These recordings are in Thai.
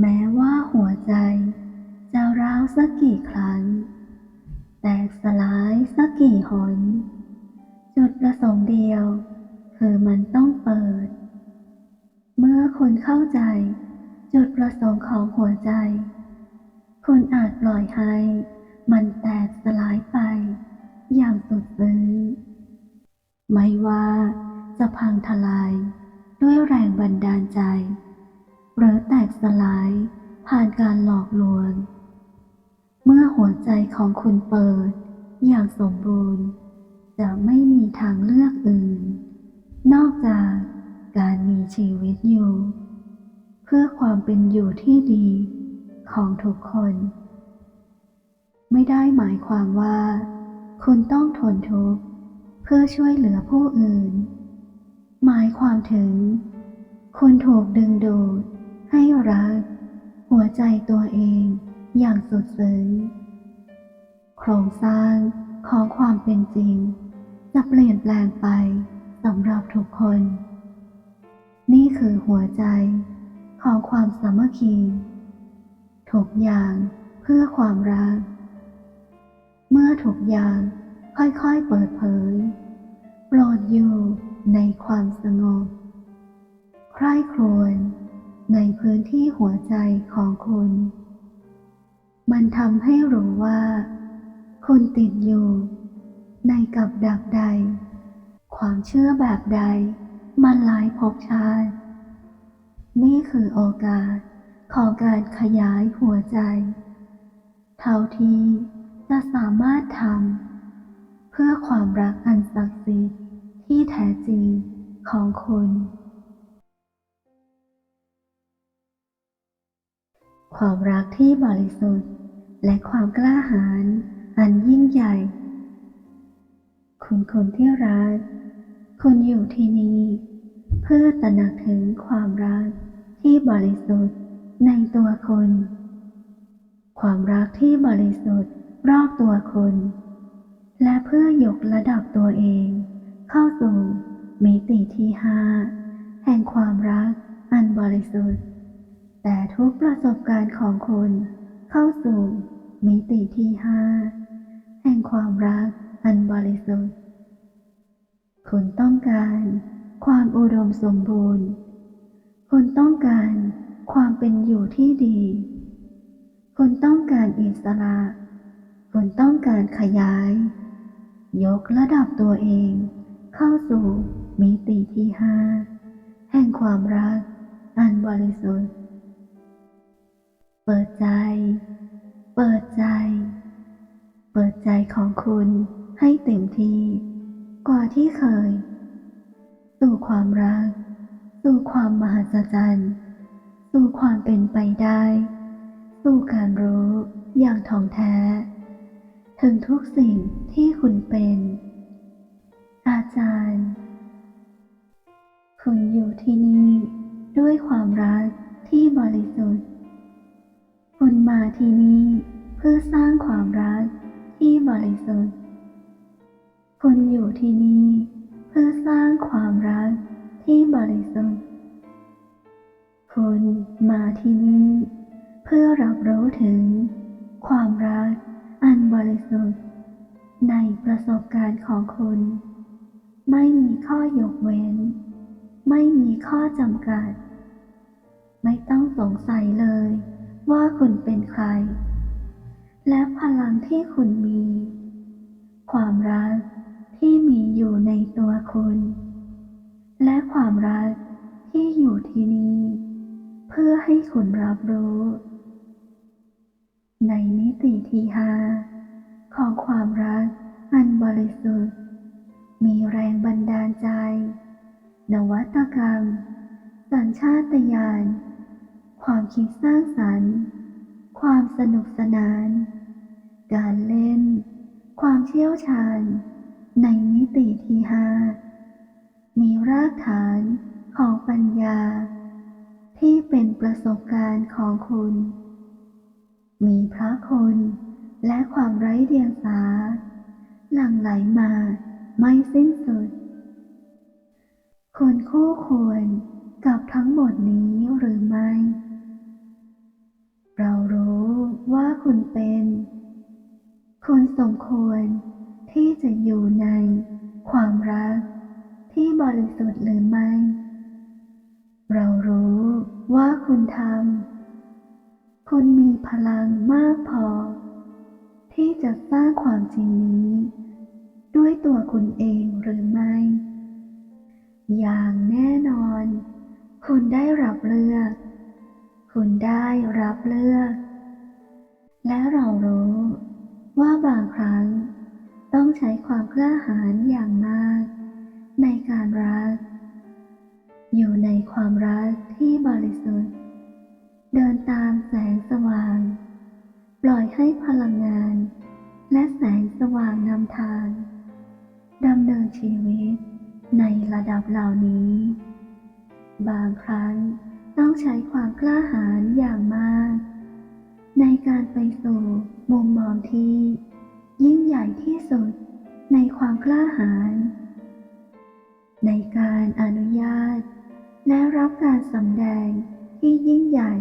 แม้ว่าหัวใจ จะร้าวสักกี่ครั้ง แตกสลายสักกี่หน จุดประสงค์เดียว คือมันต้องเปิด เมื่อคุณเข้าใจ จุดประสงค์ของหัวใจ คุณอาจปล่อยให้ มันแตกสลายไป อย่างสุดซึ้งไม่ว่าจะพังทลายด้วยแรงบันดาลใจ หรือแตกสลายผ่านการหลอกลวง เมื่อหัวใจของคุณเปิด อย่างสมบูรณ์ จะไม่มีทางเลือกอื่น นอกจากการมีชีวิตอยู่ เพื่อความเป็นอยู่ที่ดีของทุกคน ไม่ได้หมายความว่า คุณต้องทนทุกข์เพื่อช่วยเหลือผู้อื่น หมายความถึง คุณถูกดึงดูด ให้รัก หัวใจตัวเองอย่างสุดซึ้งโครงสร้างของความเป็นจริง จะเปลี่ยนแปลงไปสำหรับทุกคน นี่คือหัวใจของความสามัคคีทุกอย่างเพื่อความรัก เมื่อทุกอย่างค่อยๆเปิดเผยโปรดอยู่ในความสงบ ใคร่ครวญ ในพื้นที่หัวใจของคุณ มันทำให้รู้ว่า คุณติดอยู่ ในกับดักใด ความเชื่อแบบใด มันหลายภพชาติ นี่คือโอกาสของการขยายหัวใจ เท่าที่จะสามารถทำเพื่อความรักอันศักดิ์สิทธิ์ที่แท้จริงของคุณ ความรักที่บริสุทธิ์ และความกล้าหาญอันยิ่งใหญ่ คุณคนที่รักคุณอยู่ที่นี่เพื่อตระหนักถึงความรักที่บริสุทธิ์ในตัวคุณ ความรักที่บริสุทธิ์รอบตัวคุณ และเพื่อยกระดับตัวเอง เข้าสู่มิติที่ห้าแห่งความรักอันบริสุทธิ์ แต่ทุกประสบการณ์ของคุณเข้าสู่มิติที่ห้าแห่งความรักอันบริสุทธิ์ คุณต้องการความอุดมสมบูรณ์ คุณต้องการความเป็นอยู่ที่ดี คุณต้องการอิสระ คุณต้องการขยาย ยกระดับตัวเองเข้าสู่มิติที่ห้าแห่งความรักอันบริสุทธิ์ ปิดใจ เปิดใจ เปิดใจของคุณให้เต็มที่ กว่าที่เคย สู่ความรัก สู่ความมหัศจรรย์ สู่ความเป็นไปได้ สู่การรู้อย่างท่องแท้ ถึงทุกสิ่งที่คุณเป็น อาจารย์ คุณอยู่ที่นี่ด้วยความรักที่บริสุทธิ์ คุณมาที่นี่เพื่อสร้างความรักที่บริสุทธิ์ คุณอยู่ที่นี่เพื่อสร้างความรักที่บริสุทธิ์ คุณมาที่นี่เพื่อรับรู้ถึง ความรักอันบริสุทธิ์ ในประสบการณ์ของคุณ ไม่มีข้อยกเว้น ไม่มีข้อจำกัด ไม่ต้องสงสัยเลย ว่าคุณเป็นใคร และพลังที่คุณมี ความรักที่มีอยู่ในตัวคุณ และความรักที่อยู่ที่นี่ เพื่อให้คุณรับรู้ ในมิติที่ห้าของความรักอันบริสุทธิ์ มีแรงบันดาลใจ นวัตกรรม สัญชาตญาณ ความคิดสร้างสรรค์ ความสนุกสนาน การเล่น ความเชี่ยวชาญ ในมิติที่ห้ามีรากฐานของปัญญา ที่เป็นประสบการณ์ของคุณ มีพระคุณและความไร้เดียงสา หลั่งไหลมาไม่สิ้นสุด คุณคู่ควรกับทั้งหมดนี้หรือไม่ เรารู้ว่าคุณเป็น คุณสมควรที่จะอยู่ในความรักที่บริสุทธิ์หรือไม่ เรารู้ว่าคุณทำ คุณมีพลังมากพอ ที่จะสร้างความจริงนี้ ด้วยตัวคุณเองหรือไม่ อย่างแน่นอน คุณได้รับเลือก คุณได้รับเลือก และเรารู้ว่าบางครั้งต้องใช้ความกล้าหาญอย่างมาก ในการรัก อยู่ในความรักที่บริสุทธิ์ เดินตามแสงสว่าง ปล่อยให้พลังงาน และแสงสว่างนำทางดำเนินชีวิตในระดับเหล่านี้ บางครั้ง ใช้ความกล้าหาญอย่างมาก ในการไปสู่มุมมองที่ ยิ่งใหญ่ที่สุดในความกล้าหาญในการอนุญาต และรับการสำแดงที่ยิ่งใหญ่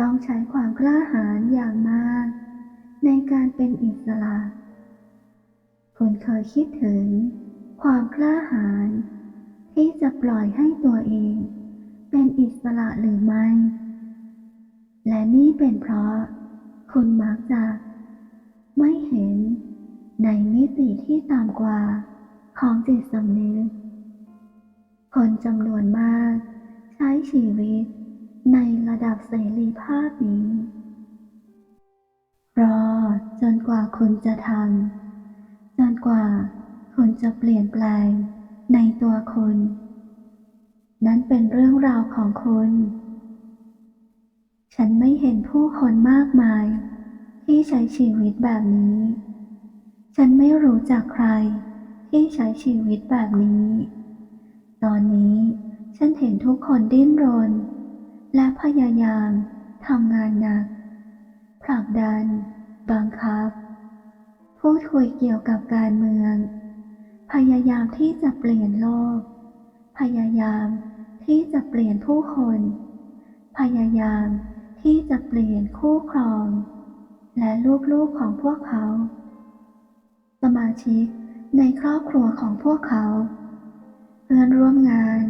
ต้องใช้ความกล้าหาญอย่างมาก ในการเป็นอิสระคุณเคยคิดถึงความกล้าหาญที่จะปล่อยให้ตัวเอง เป็นอิสระหรือไม่ และนี่เป็นเพราะ คุณมักจะไม่เห็นในมิติที่ต่ำกว่าของจิตสำนึก คนจำนวนมาก ใช้ชีวิตในระดับเสรีภาพนี้ รอจนกว่าคุณจะทำจนกว่าคุณจะเปลี่ยนแปลงในตัวคุณ นั้นเป็นเรื่องราวของคุณ ฉันไม่เห็นผู้คนมากมาย ที่ใช้ชีวิตแบบนี้ ฉันไม่รู้จักใครที่ใช้ชีวิตแบบนี้ ตอนนี้ฉันเห็นทุกคนดิ้นรน และพยายามทำงานหนัก ผลักดัน บังคับ พูดคุยเกี่ยวกับการเมือง พยายามที่จะเปลี่ยนโลก พยายาม ที่จะเปลี่ยนผู้คน พยายามที่จะเปลี่ยนคู่ครอง และลูกๆของพวกเขา สมาชิกในครอบครัวของพวกเขา เพื่อนร่วมงาน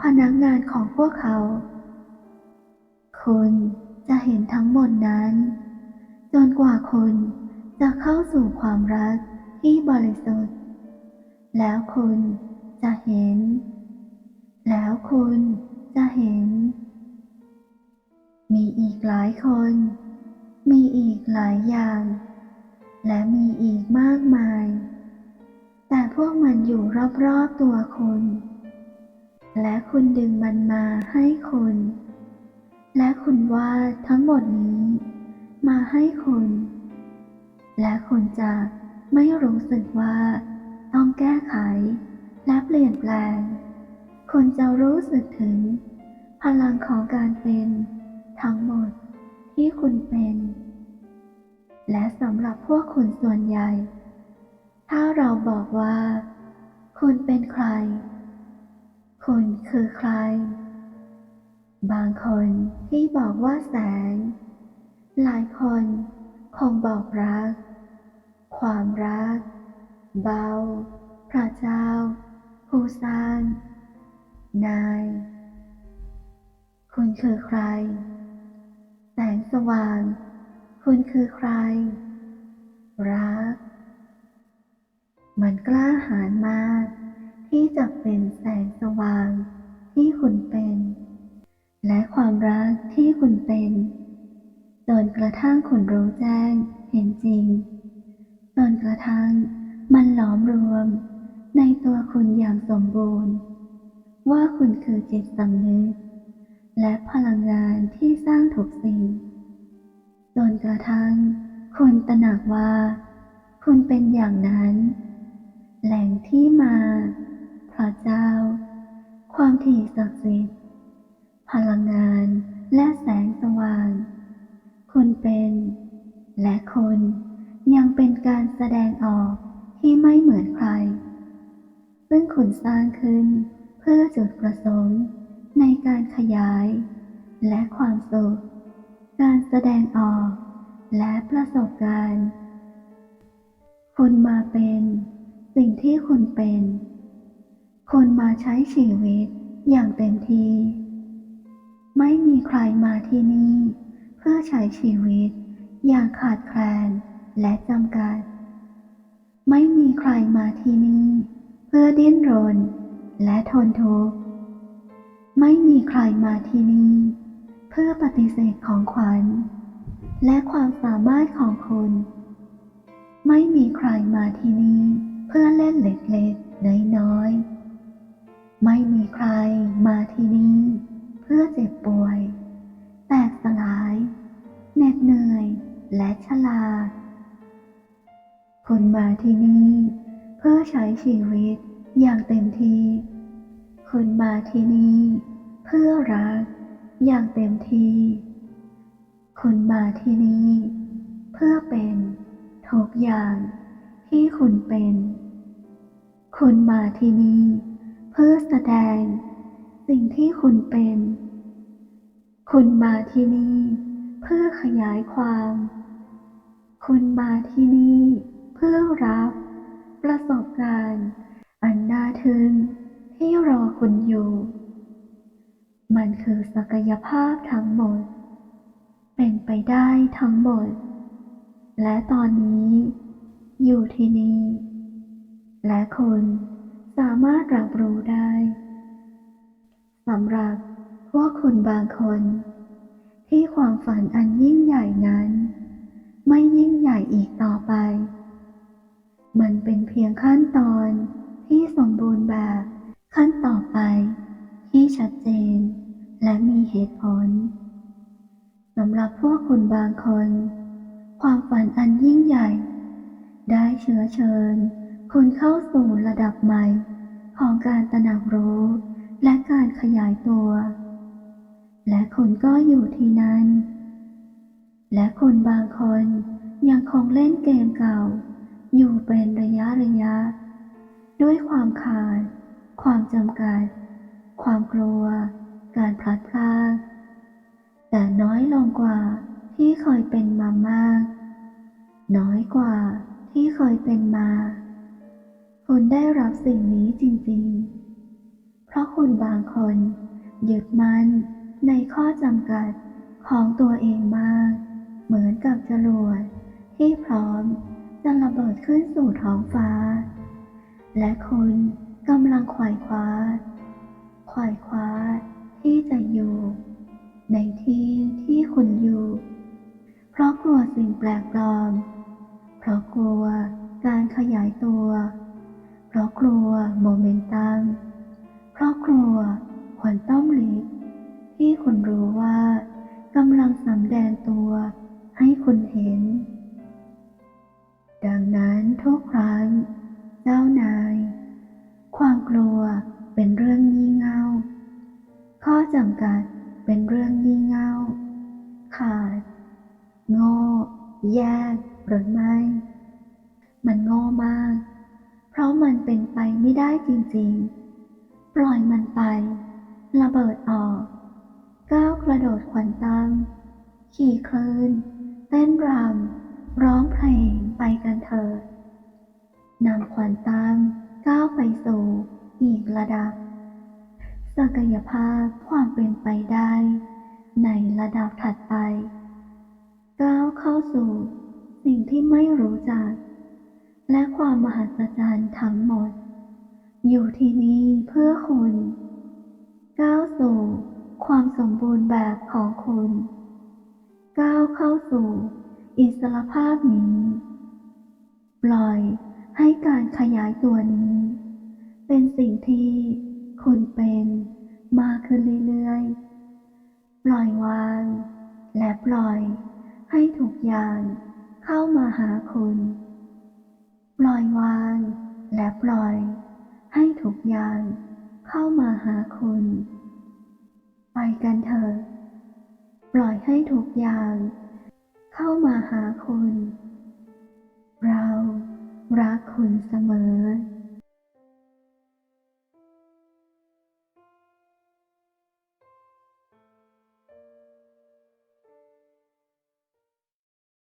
พนักงานของพวกเขา คุณจะเห็นทั้งหมดนั้น จนกว่าคุณจะเข้าสู่ความรักที่บริสุทธิ์ แล้วคุณจะเห็น หลายคน มีอีกหลายอย่าง และมีอีกมากมาย แต่พวกมันอยู่รอบๆตัวคุณ และคุณดึงมันมาให้คุณ และคุณว่าทั้งหมดนี้ มาให้คุณ และคุณจะไม่รู้สึกว่าต้องแก้ไขและเปลี่ยนแปลง คุณจะรู้สึกถึง พลังของการเป็น ทั้งหมดที่คุณเป็น และสำหรับพวกคุณส่วนใหญ่ ถ้าเราบอกว่า คุณเป็นใคร คุณคือใคร บางคนที่บอกว่าแสง หลายคนคงบอกรัก ความรัก เบา พระเจ้า ผู้สร้าง นาย คุณคือใคร แสงสว่าง คุณคือใคร รัก มันกล้าหาญมาก ที่จะเป็นแสงสว่างที่คุณเป็น และความรักที่คุณเป็นจนกระทั่งคุณรู้แจ้งเห็นจริงจนกระทั่งมันหลอมรวมในตัวคุณอย่างสมบูรณ์ ว่าคุณคือจิตสำนึก และพลังงานที่สร้างทุกสิ่ง จนกระทั่งคุณตระหนักว่า คุณเป็นอย่างนั้น แหล่งที่มาพระเจ้า ความถี่ศักดิ์สิทธิ์ พลังงานและแสงสว่าง คุณเป็น และคุณยังเป็นการแสดงออกที่ไม่เหมือนใคร ซึ่งคุณสร้างขึ้นเพื่อจุดประสงค์ ในการขยาย และความสุข การแสดงออก และประสบการณ์คุณมาเป็นสิ่งที่คุณเป็นคุณมาใช้ชีวิตอย่างเต็มที่ ไม่มีใครมาที่นี่ เพื่อใช้ชีวิต อย่างขาดแคลนและจำกัด ไม่มีใครมาที่นี่ เพื่อดิ้นรน และทนทุกข์ ไม่มีใครมาที่นี่เพื่อปฏิเสธของขวัญ และความสามารถของคุณ ไม่มีใครมาที่นี่เพื่อเล่นเล็กๆน้อยๆไม่มีใครมาที่นี่เพื่อเจ็บป่วย แตกสลายเหน็ดเหนื่อยและชราคุณมาที่นี่ เพื่อใช้ชีวิตอย่างเต็มที่ คุณมาที่นี่ เพื่อรักอย่างเต็มที่ คุณมาที่นี่ เพื่อเป็นทุกอย่างที่คุณเป็น คุณมาที่นี่ เพื่อแสดง สิ่งที่คุณเป็น คุณมาที่นี่ เพื่อขยายความ คุณมาที่นี่ เพื่อรับ ประสบการณ์ อันน่าทึ่ง ที่รอคุณอยู่ มันคือศักยภาพทั้งหมด เป็นไปได้ทั้งหมด และตอนนี้ อยู่ที่นี่ และคุณสามารถรับรู้ได้สำหรับพวกคุณบางคน ที่ความฝันอันยิ่งใหญ่นั้น ไม่ยิ่งใหญ่อีกต่อไป มันเป็นเพียงขั้นตอนที่สมบูรณ์แบบ ขั้นต่อไปที่ชัดเจน และมีเหตุผลสำหรับพวกคุณบางคน ความฝันอันยิ่งใหญ่ ได้เชื้อเชิญ คุณเข้าสู่ระดับใหม่ ของการตระหนักรู้และการขยายตัว และคุณก็อยู่ที่นั่นและคุณบางคนยังคงเล่นเกมเก่า อยู่เป็นระยะระยะ ด้วยความขาด ความจำกัด ความกลัว การพลัดพรากแต่น้อยลงกว่าที่เคยเป็นมามาก น้อยกว่าที่เคยเป็นมา คุณได้รับสิ่งนี้จริงๆ เพราะคุณบางคนยึดมั่นในข้อจำกัดของตัวเองมาก เหมือนกับจรวดที่พร้อมจะระเบิดขึ้นสู่ท้องฟ้า และคุณ กำลังขว่คว้าขว่คว้าที่จะอยู่ ในที่ที่คุณอยู่ เพราะกลัวสิ่งแปลกปลอม เพราะกลัวการขยายตัว เพราะกลัวโมเมนตัม เพราะกลัวควอนตัมลิฟที่คุณรู้ว่ากำลังสำแดงตัวให้คุณเห็น ดังนั้นทุกครั้งเจ้านาย ความกลัวเป็นเรื่องงี่เง่า ข้อจำกัดเป็นเรื่องงี่เง่า ขาด โง่ แยกหรือไม่ มันโง่มาก เพราะมันเป็นไปไม่ได้จริงๆ ปล่อยมันไป ระเบิดออก ก้าวกระโดดขวัญตัมขี่คลื่น เต้นรำร้องเพลงไปกันเถิดนำขวัญตัม ก้าวไปสู่อีกระดับ ศักยภาพความเป็นไปได้ ในระดับถัดไป ก้าวเข้าสู่สิ่งที่ไม่รู้จัก และความมหัศจรรย์ทั้งหมด อยู่ที่นี่เพื่อคุณ ก้าวสู่ความสมบูรณ์แบบของคุณ ก้าวเข้าสู่อิสรภาพนี้ ปล่อย ให้การขยายตัวนี้ เป็นสิ่งที่คุณเป็นมากขึ้นเรื่อยๆ ปล่อยวาง และปล่อยให้ทุกอย่างเข้ามาหาคุณ ปล่อยวาง และปล่อย ให้ทุกอย่างเข้ามาหาคุณ ไปกันเถอะ ปล่อยให้ทุกอย่าง เข้ามาหาคุณ เรา รักคุณเสมอ